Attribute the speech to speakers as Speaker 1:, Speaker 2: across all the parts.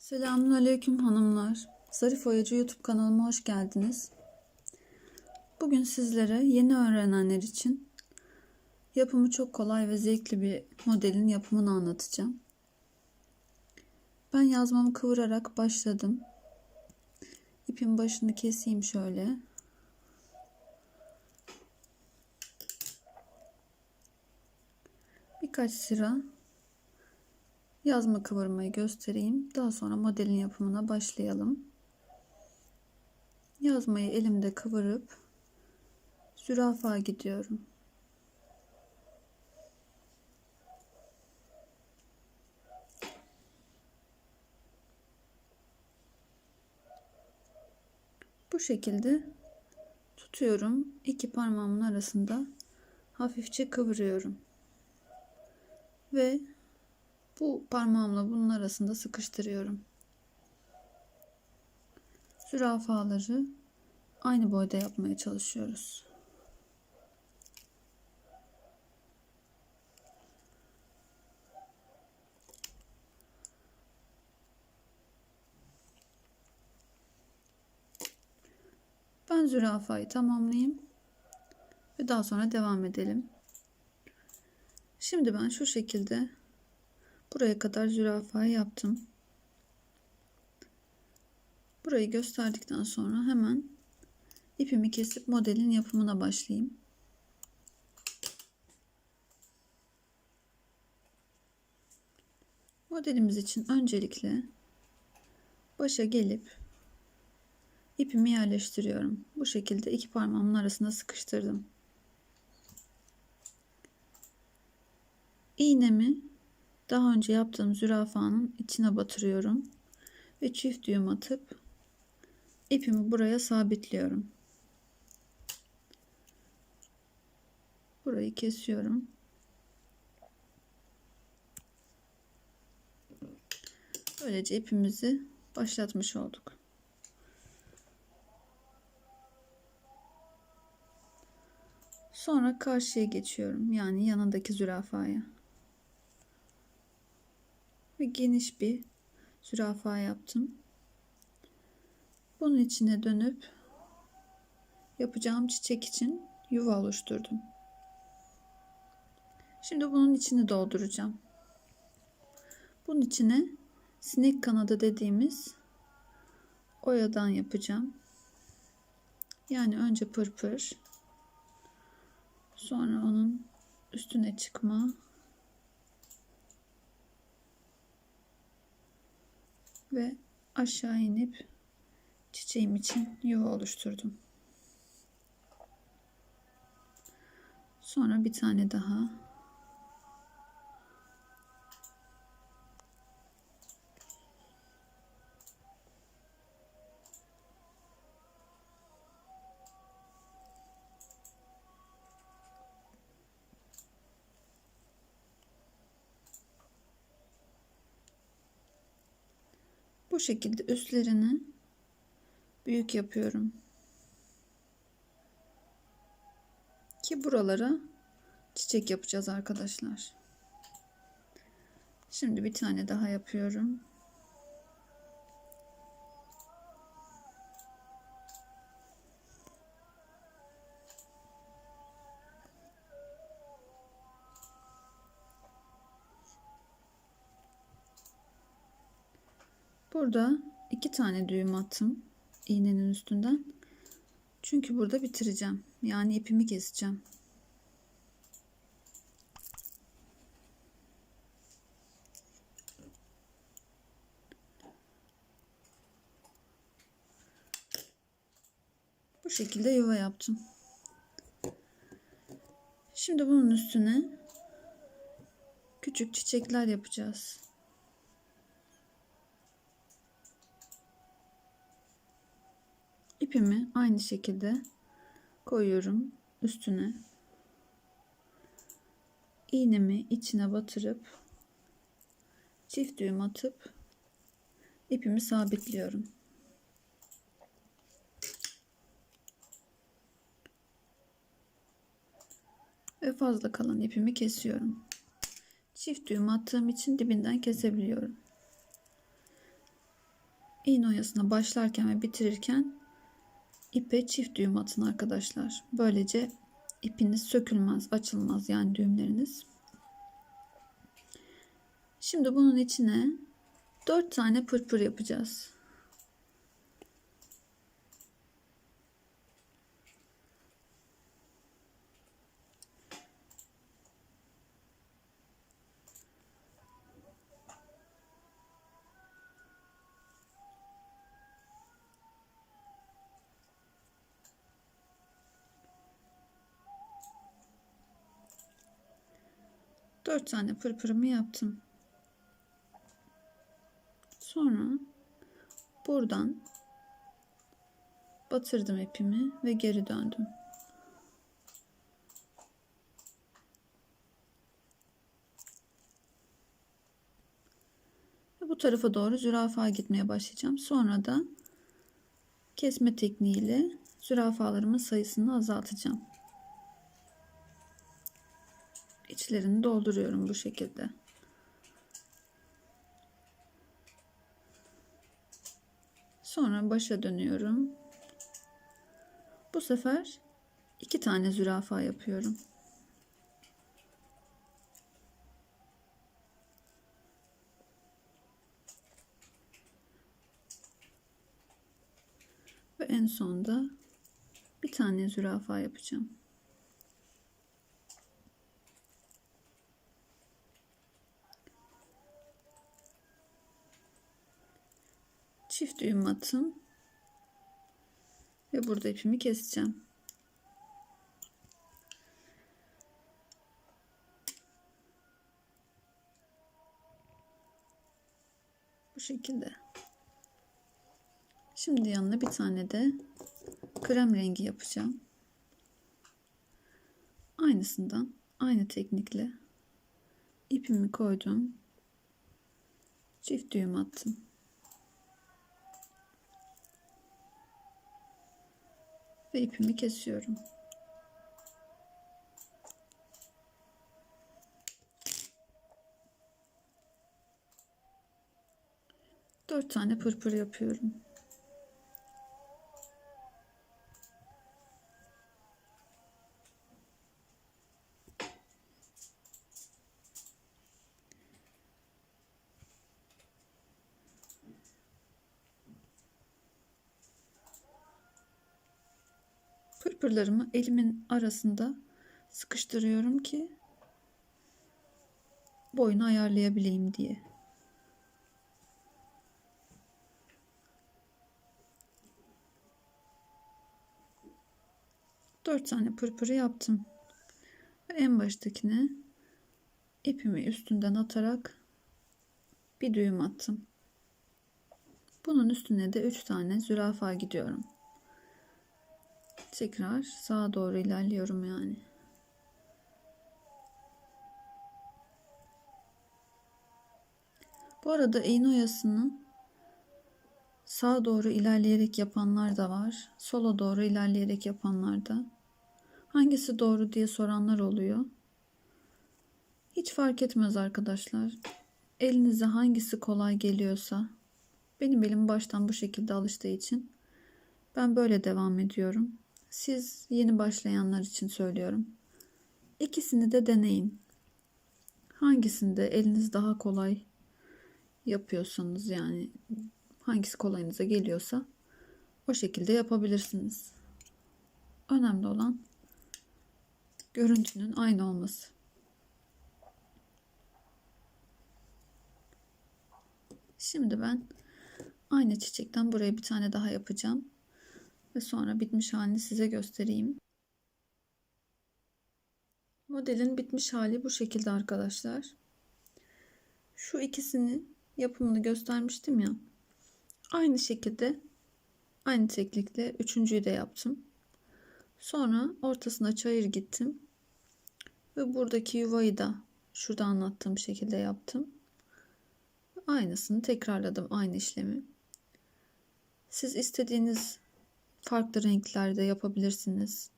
Speaker 1: Selamünaleyküm hanımlar. Zarif Oyacı YouTube kanalıma hoş geldiniz. Bugün sizlere yeni öğrenenler için yapımı çok kolay ve zevkli bir modelin yapımını anlatacağım. Ben yazmamı kıvırarak başladım. İpin başını keseyim şöyle. Birkaç sıra yazma kıvırmayı göstereyim. Daha sonra modelin yapımına başlayalım. Yazmayı elimde kıvırıp zürafa gidiyorum. Bu şekilde tutuyorum. İki parmağımın arasında hafifçe kıvırıyorum. Ve bu parmağımla bunun arasında sıkıştırıyorum. Zürafaları aynı boyda yapmaya çalışıyoruz. Ben zürafayı tamamlayayım ve daha sonra devam edelim. Şimdi ben şu şekilde Buraya kadar zürafayı yaptım. Burayı gösterdikten sonra hemen ipimi kesip modelin yapımına başlayayım. Modelimiz için öncelikle başa gelip ipimi yerleştiriyorum. Bu şekilde iki parmağımın arasında sıkıştırdım. İğnemi daha önce yaptığım zürafanın içine batırıyorum ve çift düğüm atıp ipimi buraya sabitliyorum. Burayı kesiyorum. Böylece ipimizi başlatmış olduk. Sonra karşıya geçiyorum. Yani yanındaki zürafaya ve geniş bir zürafa yaptım. Bunun içine dönüp yapacağım çiçek için yuva oluşturdum. Şimdi bunun içini dolduracağım. Bunun içine sinek kanadı dediğimiz oyadan yapacağım. Yani önce pırpır, sonra onun üstüne çıkma, ve aşağı inip çiçeğim için yuva oluşturdum. Sonra bir tane daha Bu şekilde üstlerini büyük yapıyorum. Ki buralara çiçek yapacağız arkadaşlar. Şimdi bir tane daha yapıyorum. Burada iki tane düğüm attım iğnenin üstünden. Çünkü burada bitireceğim. Yani ipimi keseceğim. Bu şekilde yuva yaptım. Şimdi bunun üstüne küçük çiçekler yapacağız. İpimi aynı şekilde koyuyorum üstüne iğnemi içine batırıp çift düğüm atıp ipimi sabitliyorum. Ve fazla kalan ipimi kesiyorum. Çift düğüm attığım için dibinden kesebiliyorum. iğne oyasına başlarken ve bitirirken ipe çift düğüm atın arkadaşlar. Böylece ipiniz sökülmez, açılmaz yani düğümleriniz. Şimdi bunun içine 4 tane pırpır yapacağız. Dört tane pırpırımı yaptım. Sonra buradan batırdım ipimi ve geri döndüm. Bu tarafa doğru zürafa gitmeye başlayacağım. Sonra da kesme tekniğiyle zürafalarımın sayısını azaltacağım. İçlerini dolduruyorum bu şekilde. Sonra başa dönüyorum. Bu sefer iki tane zürafa yapıyorum. Ve en sonda bir tane zürafa yapacağım. Çift düğüm attım ve burada ipimi keseceğim. Bu şekilde. Şimdi yanına bir tane de krem rengi yapacağım. Aynısından aynı teknikle ipimi koydum. Çift düğüm attım. Ve ipimi kesiyorum. Dört tane pırpır yapıyorum. Pırpırlarımı elimin arasında sıkıştırıyorum ki boyunu ayarlayabileyim diye. Dört tane pırpırı yaptım. Ve en baştakine ipimi üstünden atarak bir düğüm attım. Bunun üstüne de üç tane zürafa gidiyorum tekrar sağa doğru ilerliyorum yani. Bu arada iğne oyasını sağa doğru ilerleyerek yapanlar da var. Sola doğru ilerleyerek yapanlar da. Hangisi doğru diye soranlar oluyor. Hiç fark etmez arkadaşlar. Elinize hangisi kolay geliyorsa. Benim elim baştan bu şekilde alıştığı için ben böyle devam ediyorum. Siz yeni başlayanlar için söylüyorum. İkisini de deneyin. Hangisinde eliniz daha kolay yapıyorsanız yani hangisi kolayınıza geliyorsa o şekilde yapabilirsiniz. Önemli olan görüntünün aynı olması. Şimdi ben aynı çiçekten buraya bir tane daha yapacağım ve sonra bitmiş halini size göstereyim. Modelin bitmiş hali bu şekilde arkadaşlar. Şu ikisini yapımını göstermiştim ya. Aynı şekilde aynı teknikle üçüncüyü de yaptım. Sonra ortasına çayır gittim. Ve buradaki yuvayı da şurada anlattığım şekilde yaptım. Aynısını tekrarladım aynı işlemi. Siz istediğiniz farklı renklerde yapabilirsiniz.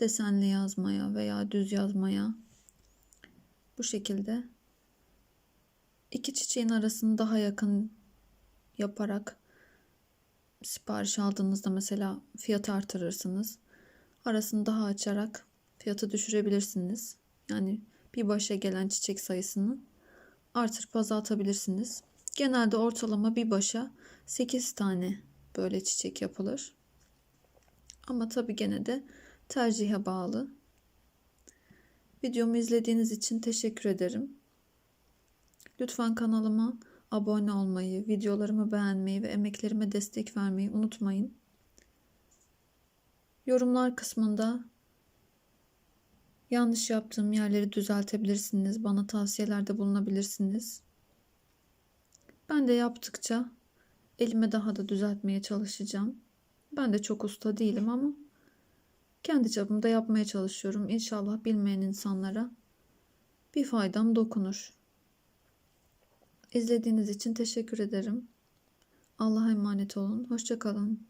Speaker 1: Desenli yazmaya veya düz yazmaya. Bu şekilde iki çiçeğin arasını daha yakın yaparak sipariş aldığınızda mesela fiyatı artırırsınız. Arasını daha açarak fiyatı düşürebilirsiniz. Yani bir başa gelen çiçek sayısını artırıp azaltabilirsiniz. Genelde ortalama bir başa 8 tane böyle çiçek yapılır. Ama tabii gene de tercihe bağlı. Videomu izlediğiniz için teşekkür ederim. Lütfen kanalıma abone olmayı, videolarımı beğenmeyi ve emeklerime destek vermeyi unutmayın. Yorumlar kısmında yanlış yaptığım yerleri düzeltebilirsiniz. Bana tavsiyelerde bulunabilirsiniz. Ben de yaptıkça elime daha da düzeltmeye çalışacağım. Ben de çok usta değilim ama kendi çapımda yapmaya çalışıyorum. İnşallah bilmeyen insanlara bir faydam dokunur. İzlediğiniz için teşekkür ederim. Allah'a emanet olun. Hoşçakalın.